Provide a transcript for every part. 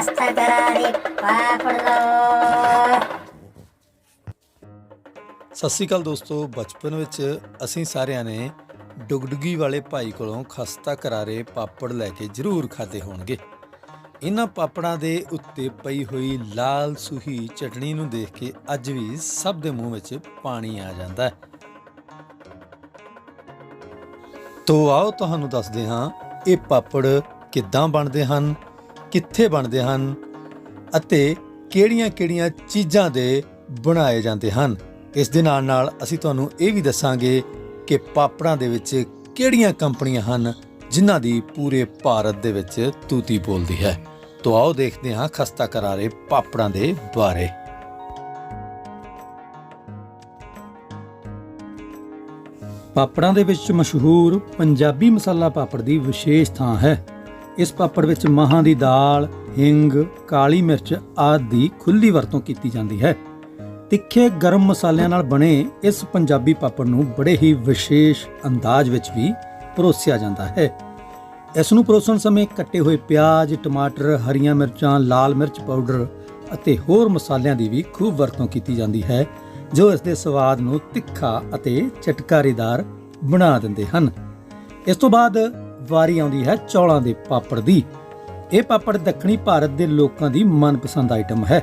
ਖਸਤਾ ਕਰਾਰੇ ਸਤਿ ਸ਼੍ਰੀ ਅਕਾਲ ਦੋਸਤੋ, ਬਚਪਨ ਵਿੱਚ ਅਸੀਂ ਸਾਰਿਆਂ ਨੇ ਡੁਗਡੁਗੀ ਵਾਲੇ ਭਾਈ ਕੋਲੋਂ ਖਸਤਾ ਕਰਾਰੇ ਪਾਪੜ ਲੈ ਕੇ ਜ਼ਰੂਰ ਖਾਦੇ ਹੋਣਗੇ। ਇਹਨਾਂ ਪਾਪੜਾਂ ਦੇ ਉੱਤੇ ਪਈ ਹੋਈ ਲਾਲ ਸੁਹੀ ਚਟਣੀ ਨੂੰ ਦੇਖ ਕੇ ਅੱਜ ਵੀ ਸਭ ਦੇ ਮੂੰਹ ਵਿੱਚ ਪਾਣੀ ਆ ਜਾਂਦਾ ਹੈ। ਤੋ ਆਓ ਤੁਹਾਨੂੰ ਦੱਸਦੇ ਹਾਂ, ਇਹ ਪਾਪੜ ਕਿੱਦਾਂ ਬਣਦੇ ਹਨ ਕਿੱਥੇ ਬਣਦੇ ਹਨ ਅਤੇ ਕਿਹੜੀਆਂ-ਕਿਹੜੀਆਂ ਚੀਜ਼ਾਂ ਦੇ ਬਣਾਏ ਜਾਂਦੇ ਹਨ। ਇਸ ਦੇ ਨਾਲ ਨਾਲ ਅਸੀਂ ਤੁਹਾਨੂੰ ਇਹ ਵੀ ਦੱਸਾਂਗੇ ਕਿ ਪਾਪੜਾਂ ਦੇ ਵਿੱਚ ਕਿਹੜੀਆਂ ਕੰਪਨੀਆਂ ਹਨ ਜਿਨ੍ਹਾਂ ਦੀ ਪੂਰੇ ਭਾਰਤ ਦੇ ਵਿੱਚ ਤੂਤੀ ਬੋਲਦੀ ਹੈ। ਤੋ ਆਓ ਦੇਖਦੇ ਹਾਂ ਖਸਤਾ ਕਰਾਰੇ ਪਾਪੜਾਂ ਦੇ ਬਾਰੇ। ਪਾਪੜਾਂ ਦੇ ਵਿੱਚ ਮਸ਼ਹੂਰ ਪੰਜਾਬੀ ਮਸਾਲਾ ਪਾਪੜ ਦੀ ਵਿਸ਼ੇਸ਼ ਥਾਂ ਹੈ। ਇਸ ਪਾਪੜ ਵਿੱਚ ਮਹਾਂ ਦੀ ਦਾਲ, ਹਿੰਗ, ਕਾਲੀ ਮਿਰਚ ਆਦਿ ਦੀ ਖੁੱਲੀ ਵਰਤੋਂ ਕੀਤੀ ਜਾਂਦੀ ਹੈ। ਤਿੱਖੇ ਗਰਮ ਮਸਾਲਿਆਂ ਨਾਲ ਬਣੇ ਇਸ ਪੰਜਾਬੀ ਪਾਪੜ ਨੂੰ ਬੜੇ ਹੀ ਵਿਸ਼ੇਸ਼ ਅੰਦਾਜ਼ ਵਿੱਚ ਵੀ ਪਰੋਸਿਆ ਜਾਂਦਾ ਹੈ। ਇਸ ਨੂੰ ਪਰੋਸਣ ਸਮੇਂ ਕੱਟੇ ਹੋਏ ਪਿਆਜ਼, ਟਮਾਟਰ, ਹਰੀਆਂ ਮਿਰਚਾਂ, ਲਾਲ ਮਿਰਚ ਪਾਊਡਰ ਅਤੇ ਹੋਰ ਮਸਾਲਿਆਂ ਦੀ ਵੀ ਖੂਬ ਵਰਤੋਂ ਕੀਤੀ ਜਾਂਦੀ ਹੈ, ਜੋ ਇਸ ਦੇ ਸਵਾਦ ਨੂੰ ਤਿੱਖਾ ਅਤੇ ਚਟਕਾਰੀਦਾਰ ਬਣਾ ਦਿੰਦੇ ਹਨ। ਇਸ ਤੋਂ ਬਾਅਦ ਵਾਰੀ ਆਉਂਦੀ ਹੈ ਚੌਲਾਂ ਦੇ ਪਾਪੜ ਦੀ। ਇਹ ਪਾਪੜ ਦੱਖਣੀ ਭਾਰਤ ਦੇ ਲੋਕਾਂ ਦੀ ਮਨਪਸੰਦ ਆਈਟਮ ਹੈ।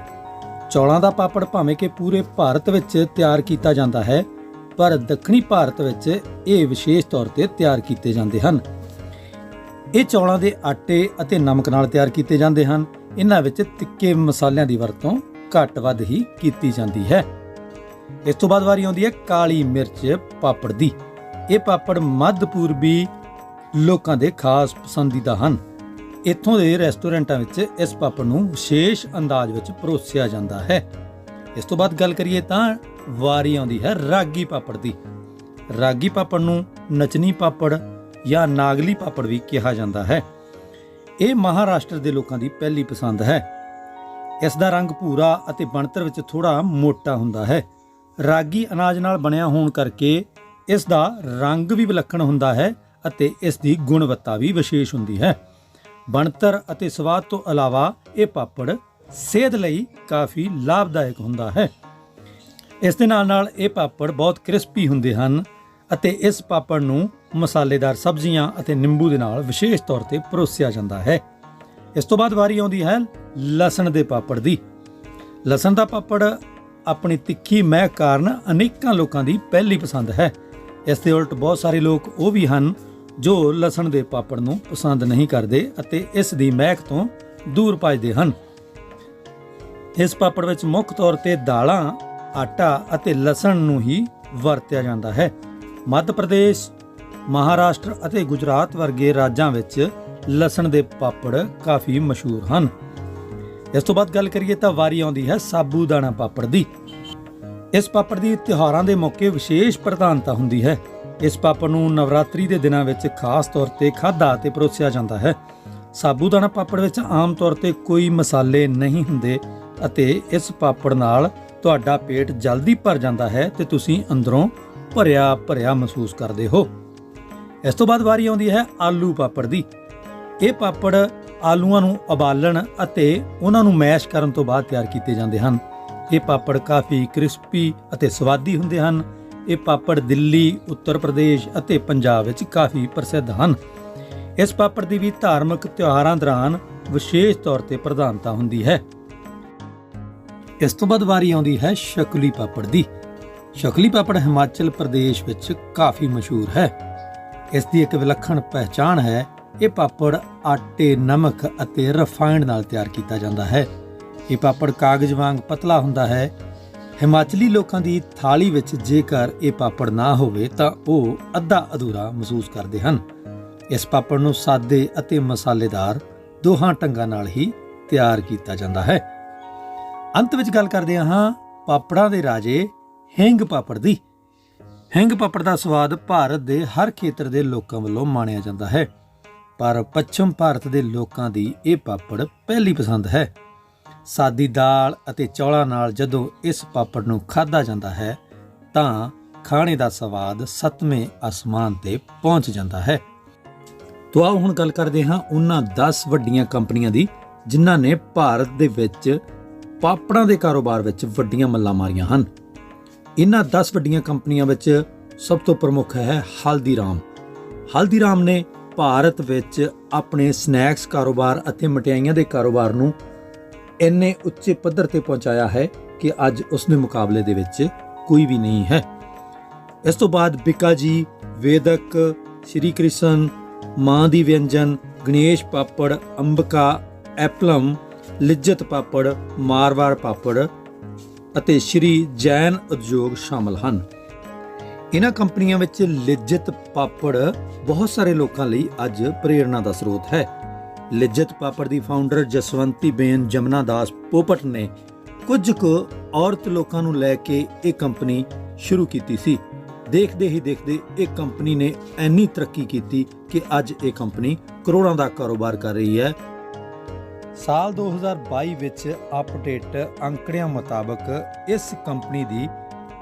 ਚੌਲਾਂ ਦਾ ਪਾਪੜ ਭਾਵੇਂ ਕਿ ਪੂਰੇ ਭਾਰਤ ਵਿੱਚ ਤਿਆਰ ਕੀਤਾ ਜਾਂਦਾ ਹੈ, ਪਰ ਦੱਖਣੀ ਭਾਰਤ ਵਿੱਚ ਇਹ ਵਿਸ਼ੇਸ਼ ਤੌਰ ਤੇ ਤਿਆਰ ਕੀਤੇ ਜਾਂਦੇ ਹਨ। ਇਹ ਚੌਲਾਂ ਦੇ ਆਟੇ ਅਤੇ ਨਮਕ ਨਾਲ ਤਿਆਰ ਕੀਤੇ ਜਾਂਦੇ ਹਨ। ਇਹਨਾਂ ਵਿੱਚ ਤਿੱਖੇ ਮਸਾਲਿਆਂ ਦੀ ਵਰਤੋਂ ਘੱਟ ਵੱਧ ਹੀ ਕੀਤੀ ਜਾਂਦੀ ਹੈ। ਇਸ ਤੋਂ ਬਾਅਦ ਵਾਰੀ ਆਉਂਦੀ ਹੈ ਕਾਲੀ ਮਿਰਚ ਪਾਪੜ ਦੀ। ਇਹ ਪਾਪੜ ਮੱਧ ਪੂਰਬੀ ਲੋਕਾਂ ਦੇ ਖਾਸ ਪਸੰਦੀਦਾ ਹਨ। ਇੱਥੋਂ ਦੇ ਰੈਸਟੋਰੈਂਟਾਂ ਵਿੱਚ ਇਸ ਪਾਪੜ ਨੂੰ ਵਿਸ਼ੇਸ਼ ਅੰਦਾਜ਼ ਵਿੱਚ ਪਰੋਸਿਆ ਜਾਂਦਾ ਹੈ। ਇਸ ਤੋਂ ਬਾਅਦ ਗੱਲ ਕਰੀਏ ਤਾਂ ਵਾਰੀ ਆਉਂਦੀ ਹੈ ਰਾਗੀ ਪਾਪੜ ਦੀ। ਰਾਗੀ ਪਾਪੜ ਨੂੰ ਨਚਨੀ ਪਾਪੜ ਜਾਂ ਨਾਗਲੀ ਪਾਪੜ ਵੀ ਕਿਹਾ ਜਾਂਦਾ ਹੈ। ਇਹ ਮਹਾਰਾਸ਼ਟਰ ਦੇ ਲੋਕਾਂ ਦੀ ਪਹਿਲੀ ਪਸੰਦ ਹੈ। ਇਸ ਦਾ ਰੰਗ ਭੂਰਾ ਅਤੇ ਬਣਤਰ ਵਿੱਚ ਥੋੜਾ ਮੋਟਾ ਹੁੰਦਾ ਹੈ। ਰਾਗੀ ਅਨਾਜ ਨਾਲ ਬਣਿਆ ਹੋਣ ਕਰਕੇ ਇਸ ਦਾ ਰੰਗ ਵੀ ਵਿਲੱਖਣ ਹੁੰਦਾ ਹੈ ਅਤੇ ਇਸ ਦੀ ਗੁਣਵੱਤਾ ਵੀ ਵਿਸ਼ੇਸ਼ ਹੁੰਦੀ ਹੈ। ਬਣਤਰ ਅਤੇ ਸਵਾਦ ਤੋਂ ਇਲਾਵਾ ਇਹ ਪਾਪੜ ਸਿਹਤ ਲਈ ਕਾਫੀ ਲਾਭਦਾਇਕ ਹੁੰਦਾ ਹੈ। ਇਸ ਦੇ ਨਾਲ ਨਾਲ ਇਹ ਪਾਪੜ ਬਹੁਤ ਕ੍ਰਿਸਪੀ ਹੁੰਦੇ ਹਨ ਅਤੇ ਇਸ ਪਾਪੜ ਨੂੰ ਮਸਾਲੇਦਾਰ ਸਬਜ਼ੀਆਂ ਅਤੇ ਨਿੰਬੂ ਦੇ ਨਾਲ ਵਿਸ਼ੇਸ਼ ਤੌਰ ਤੇ ਪਰੋਸਿਆ ਜਾਂਦਾ ਹੈ। ਇਸ ਤੋਂ ਬਾਅਦ ਵਾਰੀ ਆਉਂਦੀ ਹੈ ਲਸਣ ਦੇ ਪਾਪੜ ਦੀ। ਲਸਣ ਦਾ ਪਾਪੜ ਆਪਣੀ ਤਿੱਖੀ ਮਹਿਕ ਕਾਰਨ ਅਨੇਕਾਂ ਲੋਕਾਂ ਦੀ ਪਹਿਲੀ ਪਸੰਦ ਹੈ। ਇਸ ਦੇ ਉਲਟ ਬਹੁਤ ਸਾਰੇ ਲੋਕ ਉਹ ਵੀ ਹਨ ਜੋ ਲਸਣ ਦੇ ਪਾਪੜ ਨੂੰ ਪਸੰਦ ਨਹੀਂ ਕਰਦੇ ਅਤੇ ਇਸ ਦੀ ਮਹਿਕ ਤੋਂ ਦੂਰ ਭੱਜਦੇ ਹਨ। ਇਸ ਪਾਪੜ ਵਿੱਚ ਮੁੱਖ ਤੌਰ ਤੇ ਦਾਲਾਂ, ਆਟਾ ਅਤੇ ਲਸਣ ਨੂੰ ਹੀ ਵਰਤਿਆ ਜਾਂਦਾ ਹੈ। ਮੱਧ ਪ੍ਰਦੇਸ਼, ਮਹਾਰਾਸ਼ਟਰ ਅਤੇ ਗੁਜਰਾਤ ਵਰਗੇ ਰਾਜਾਂ ਵਿੱਚ ਲਸਣ ਦੇ ਪਾਪੜ ਕਾਫੀ ਮਸ਼ਹੂਰ ਹਨ। ਇਸ ਤੋਂ ਬਾਅਦ ਗੱਲ ਕਰੀਏ ਤਾਂ ਵਾਰੀ ਆਉਂਦੀ ਹੈ ਸਾਬੂ ਦਾਣਾ ਪਾਪੜ ਦੀ। ਇਸ ਪਾਪੜ ਦੀ ਤਿਉਹਾਰਾਂ ਦੇ ਮੌਕੇ ਵਿਸ਼ੇਸ਼ ਪ੍ਰਧਾਨਤਾ ਹੁੰਦੀ ਹੈ। ਇਸ ਪਾਪੜ ਨੂੰ ਨਵਰਾਤਰੀ ਦੇ ਦਿਨਾਂ ਵਿੱਚ ਖਾਸ ਤੌਰ ਤੇ ਖਾਧਾ ਤੇ ਪਰੋਸਿਆ ਜਾਂਦਾ ਹੈ। ਸਾਬੂਦਾਣਾ ਪਾਪੜ ਵਿੱਚ ਆਮ ਤੌਰ ਤੇ ਕੋਈ ਮਸਾਲੇ ਨਹੀਂ ਹੁੰਦੇ ਅਤੇ ਇਸ ਪਾਪੜ ਨਾਲ ਤੁਹਾਡਾ ਪੇਟ ਜਲਦੀ ਭਰ ਜਾਂਦਾ ਹੈ ਤੇ ਤੁਸੀਂ ਅੰਦਰੋਂ ਭਰਿਆ ਭਰਿਆ ਮਹਿਸੂਸ ਕਰਦੇ ਹੋ। ਇਸ ਤੋਂ ਬਾਅਦ ਵਾਰੀ ਆਉਂਦੀ ਹੈ ਆਲੂ ਪਾਪੜ ਦੀ। ਇਹ ਪਾਪੜ ਆਲੂਆਂ ਨੂੰ ਉਬਾਲਣ ਅਤੇ ਉਹਨਾਂ ਨੂੰ ਮੈਸ਼ ਕਰਨ ਤੋਂ ਬਾਅਦ ਤਿਆਰ ਕੀਤੇ ਜਾਂਦੇ ਹਨ। ਇਹ ਪਾਪੜ ਕਾਫੀ ਕ੍ਰਿਸਪੀ ਅਤੇ ਸਵਾਦੀ ਹੁੰਦੇ ਹਨ। ਇਹ ਪਾਪੜ ਦਿੱਲੀ, ਉੱਤਰ ਪ੍ਰਦੇਸ਼ ਅਤੇ ਪੰਜਾਬ ਵਿੱਚ ਕਾਫੀ ਪ੍ਰਸਿੱਧ ਹਨ। ਇਸ ਪਾਪੜ ਦੀ ਵੀ ਧਾਰਮਿਕ ਤਿਉਹਾਰਾਂ ਦੌਰਾਨ ਵਿਸ਼ੇਸ਼ ਤੌਰ ਤੇ ਪ੍ਰਧਾਨਤਾ ਹੁੰਦੀ ਹੈ। ਇਸ ਤੋਂ ਬਾਅਦ ਵਾਰੀ ਆਉਂਦੀ ਹੈ ਸ਼ਕਲੀ ਪਾਪੜ ਦੀ। ਸ਼ਕਲੀ ਪਾਪੜ ਹਿਮਾਚਲ ਪ੍ਰਦੇਸ਼ ਵਿੱਚ ਕਾਫੀ ਮਸ਼ਹੂਰ ਹੈ। ਇਸ ਦੀ ਇੱਕ ਵਿਲੱਖਣ ਪਹਿਚਾਣ ਹੈ, ਇਹ ਪਾਪੜ ਆਟੇ, ਨਮਕ ਅਤੇ ਰਿਫਾਈਨਡ ਨਾਲ ਤਿਆਰ ਕੀਤਾ ਜਾਂਦਾ ਹੈ। ਇਹ ਪਾਪੜ ਕਾਗਜ਼ ਵਾਂਗ ਪਤਲਾ ਹੁੰਦਾ ਹੈ। ਹਿਮਾਚਲੀ ਲੋਕਾਂ ਦੀ ਥਾਲੀ ਵਿੱਚ ਜੇਕਰ ਇਹ ਪਾਪੜ ਨਾ ਹੋਵੇ ਤਾਂ ਉਹ ਅੱਧਾ ਅਧੂਰਾ ਮਹਿਸੂਸ ਕਰਦੇ ਹਨ। ਇਸ ਪਾਪੜ ਨੂੰ ਸਾਦੇ ਅਤੇ ਮਸਾਲੇਦਾਰ ਦੋਹਾਂ ਢੰਗਾਂ ਨਾਲ ਹੀ ਤਿਆਰ ਕੀਤਾ ਜਾਂਦਾ ਹੈ। ਅੰਤ ਵਿੱਚ ਗੱਲ ਕਰਦੇ ਹਾਂ ਪਾਪੜਾਂ ਦੇ ਰਾਜੇ ਹਿੰਗ ਪਾਪੜ ਦੀ। ਹਿੰਗ ਪਾਪੜ ਦਾ ਸਵਾਦ ਭਾਰਤ ਦੇ ਹਰ ਖੇਤਰ ਦੇ ਲੋਕਾਂ ਵੱਲੋਂ ਮਾਣਿਆ ਜਾਂਦਾ ਹੈ। ਪਰ ਪੱਛਮ ਭਾਰਤ ਦੇ ਲੋਕਾਂ ਦੀ ਇਹ ਪਾਪੜ ਪਹਿਲੀ ਪਸੰਦ ਹੈ। ਸਾਦੀ ਦਾਲ ਅਤੇ ਚੌਲਾਂ ਨਾਲ ਜਦੋਂ ਇਸ ਪਾਪੜ ਨੂੰ ਖਾਧਾ ਜਾਂਦਾ ਹੈ, ਤਾਂ ਖਾਣੇ ਦਾ ਸਵਾਦ ਸੱਤਵੇਂ ਅਸਮਾਨ ਤੇ ਪਹੁੰਚ ਜਾਂਦਾ ਹੈ। ਤੋਂ ਆਓ ਹੁਣ ਗੱਲ ਕਰਦੇ ਹਾਂ ਉਹਨਾਂ 10 ਵੱਡੀਆਂ ਕੰਪਨੀਆਂ ਦੀ, ਜਿਨ੍ਹਾਂ ਨੇ ਭਾਰਤ ਦੇ ਵਿੱਚ ਪਾਪੜਾਂ ਦੇ ਕਾਰੋਬਾਰ ਵਿੱਚ ਵੱਡੀਆਂ ਮੱਲਾਂ ਮਾਰੀਆਂ ਹਨ। ਇਹਨਾਂ 10 ਵੱਡੀਆਂ ਕੰਪਨੀਆਂ ਵਿੱਚ ਸਭ ਤੋਂ ਪ੍ਰਮੁੱਖ ਹੈ ਹਲਦੀਰਾਮ। ਹਲਦੀਰਾਮ ਨੇ ਭਾਰਤ ਵਿੱਚ ਆਪਣੇ ਸਨੈਕਸ ਕਾਰੋਬਾਰ ਅਤੇ ਮਠਿਆਈਆਂ ਦੇ ਕਾਰੋਬਾਰ ਨੂੰ ਇੰਨੇ ਉੱਚੇ ਪੱਧਰ ਤੇ ਪਹੁੰਚਾਇਆ ਹੈ ਕਿ ਅੱਜ ਉਸ ਦੇ ਮੁਕਾਬਲੇ ਦੇ ਵਿੱਚ ਕੋਈ ਵੀ ਨਹੀਂ ਹੈ। ਇਸ ਤੋਂ ਬਾਅਦ ਬਿਕਾ ਜੀ, ਵੇਦਕ, ਸ਼੍ਰੀ ਕ੍ਰਿਸ਼ਨ, ਮਾਂ ਦੀ ਵਿਅੰਜਨ, ਗਣੇਸ਼ ਪਾਪੜ, ਅੰਬਕਾ, ਐਪਲਮ, ਲਿੱਜਤ ਪਾਪੜ ਮਾਰਵਾਰ ਪਾਪੜ ਅਤੇ ਸ਼੍ਰੀ ਜੈਨ ਉਦਯੋਗ ਸ਼ਾਮਲ ਹਨ। ਇਹਨਾਂ ਕੰਪਨੀਆਂ ਵਿੱਚ ਲਿੱਜਤ ਪਾਪੜ ਬਹੁਤ ਸਾਰੇ ਲੋਕਾਂ ਲਈ ਅੱਜ ਪ੍ਰੇਰਣਾ ਦਾ ਸਰੋਤ ਹੈ। ਲਿਜਤ ਪਾਪੜ ਦੀ ਫਾਊਂਡਰ ਜਸਵੰਤੀ ਬੇਨ ਜਮਨਾ ਦਾਸ ਪੋਪਟ ਨੇ ਕੁਝ ਕੁ ਔਰਤ ਲੋਕਾਂ ਨੂੰ ਲੈ ਕੇ ਇਹ ਕੰਪਨੀ ਸ਼ੁਰੂ ਕੀਤੀ ਸੀ। ਦੇਖਦੇ ਹੀ ਦੇਖਦੇ ਇਹ ਕੰਪਨੀ ਨੇ ਇੰਨੀ ਤਰੱਕੀ ਕੀਤੀ ਕਿ ਅੱਜ ਇਹ ਕੰਪਨੀ ਕਰੋੜਾਂ ਦਾ ਕਾਰੋਬਾਰ ਕਰ ਰਹੀ ਹੈ। ਸਾਲ 2022 ਵਿੱਚ ਅਪਡੇਟ ਅੰਕੜਿਆਂ ਮੁਤਾਬਕ ਇਸ ਕੰਪਨੀ ਦੀ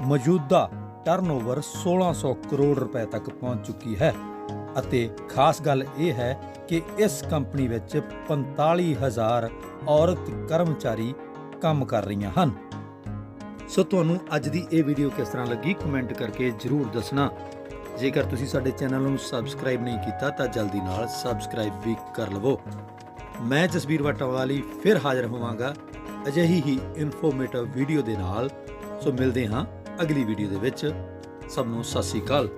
ਮੌਜੂਦਾ ਟਰਨਓਵਰ 1600 ਕਰੋੜ ਰੁਪਏ ਤੱਕ ਪਹੁੰਚ ਚੁੱਕੀ ਹੈ। ਅਤੇ ਖਾਸ ਗੱਲ ਇਹ ਹੈ ਕਿ ਇਸ ਕੰਪਨੀ ਵਿੱਚ 45000 ਔਰਤ ਕਰਮਚਾਰੀ ਕੰਮ ਕਰ ਰਹੀਆਂ ਹਨ। ਸੋ ਤੁਹਾਨੂੰ ਅੱਜ ਦੀ ਇਹ ਵੀਡੀਓ ਕਿਸ ਤਰ੍ਹਾਂ ਲੱਗੀ ਕਮੈਂਟ ਕਰਕੇ ਜਰੂਰ ਦੱਸਣਾ। ਜੇਕਰ ਤੁਸੀਂ ਸਾਡੇ ਚੈਨਲ ਨੂੰ ਸਬਸਕ੍ਰਾਈਬ ਨਹੀਂ ਕੀਤਾ, ਤਾਂ ਜਲਦੀ ਨਾਲ ਸਬਸਕ੍ਰਾਈਬ ਵੀ ਕਰ ਲਵੋ। ਮੈਂ ਜਸਬੀਰ ਵਟਵਾਲੀ ਫਿਰ ਹਾਜ਼ਰ ਹੋਵਾਂਗਾ ਅਜਿਹੀ ਹੀ ਇਨਫੋਰਮੇਟਿਵ ਵੀਡੀਓ ਦੇ ਨਾਲ। ਸੋ ਮਿਲਦੇ ਹਾਂ ਅਗਲੀ ਵੀਡੀਓ ਦੇ ਵਿੱਚ। ਸਭ ਨੂੰ ਸਤਿ ਸ੍ਰੀ ਅਕਾਲ।